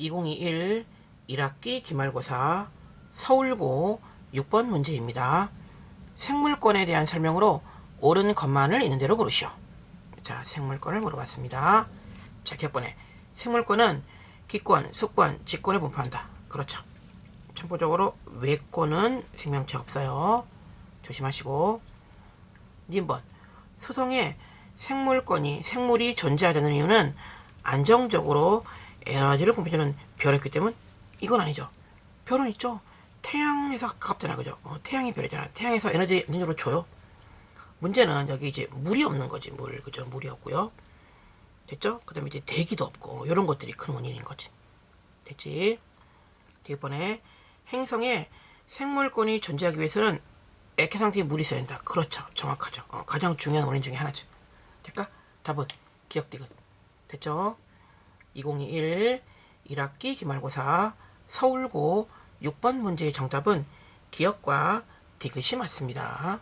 2021 1학기 기말고사 서울고 6번 문제입니다. 생물권에 대한 설명으로 옳은 것만을 있는 대로 고르시오. 자, 생물권을 물어봤습니다. 자, 격번에 생물권은 기권, 수권, 직권을 분포한다. 그렇죠. 참고적으로 외권은 생명체 없어요. 조심하시고. 님번 소송에 생물권이 생물이 존재하자는 이유는 안정적으로 에너지를 분배하는 별이 있기 때문 이건 아니죠. 별은 있죠. 태양에서 가깝잖아, 그죠? 어, 태양이 별이잖아. 태양에서 에너지 안정적으로 줘요. 문제는 여기 이제 물이 없는 거지, 물, 그죠? 물이 없고요. 됐죠? 그 다음에 이제 대기도 없고, 이런 것들이 큰 원인인 거지. 됐지? 뒷번에 행성에 생물권이 존재하기 위해서는 액체 상태에 물이 있어야 된다. 그렇죠. 정확하죠. 어, 가장 중요한 원인 중에 하나죠. 될까? 답은 기억 디귿. 됐죠? 2021 1학기 기말고사 서울고 6번 문제의 정답은 기억과 디귿이 맞습니다.